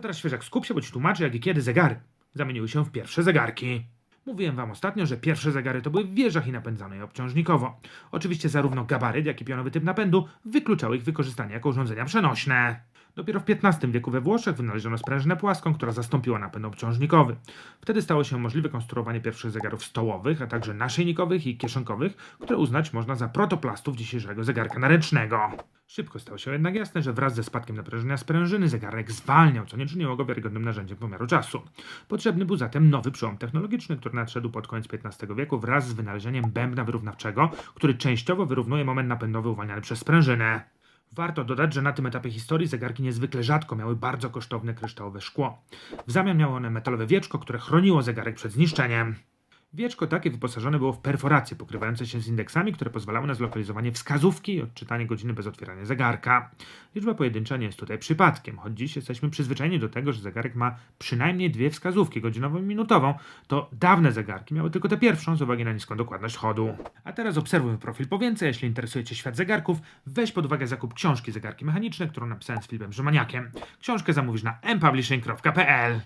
teraz świeżak skup się, bo ci tłumaczę jak i kiedy zegary zamieniły się w pierwsze zegarki. Mówiłem wam ostatnio, że pierwsze zegary to były w wieżach i napędzane je obciążnikowo. Oczywiście zarówno gabaryt, jak i pionowy typ napędu wykluczały ich wykorzystanie jako urządzenia przenośne. Dopiero w XV wieku we Włoszech wynaleziono sprężynę płaską, która zastąpiła napęd obciążnikowy. Wtedy stało się możliwe konstruowanie pierwszych zegarów stołowych, a także naszyjnikowych i kieszonkowych, które uznać można za protoplastów dzisiejszego zegarka naręcznego. Szybko stało się jednak jasne, że wraz ze spadkiem naprężenia sprężyny zegarek zwalniał, co nie czyniło go wiarygodnym narzędziem pomiaru czasu. Potrzebny był zatem nowy przełom technologiczny, który nadszedł pod koniec XV wieku wraz z wynalezieniem bębna wyrównawczego, który częściowo wyrównuje moment napędowy uwalniany przez sprężynę. Warto dodać, że na tym etapie historii zegarki niezwykle rzadko miały bardzo kosztowne kryształowe szkło. W zamian miały one metalowe wieczko, które chroniło zegarek przed zniszczeniem. Wieczko takie wyposażone było w perforacje pokrywające się z indeksami, które pozwalały na zlokalizowanie wskazówki i odczytanie godziny bez otwierania zegarka. Liczba pojedyncza nie jest tutaj przypadkiem, choć dziś jesteśmy przyzwyczajeni do tego, że zegarek ma przynajmniej dwie wskazówki, godzinową i minutową, to dawne zegarki miały tylko tę pierwszą z uwagi na niską dokładność chodu. A teraz obserwuj profil po więcej, jeśli interesuje Cię świat zegarków, weź pod uwagę zakup książki Zegarki Mechaniczne, którą napisałem z Filipem Żymaniakiem. Książkę zamówisz na mpublishing.pl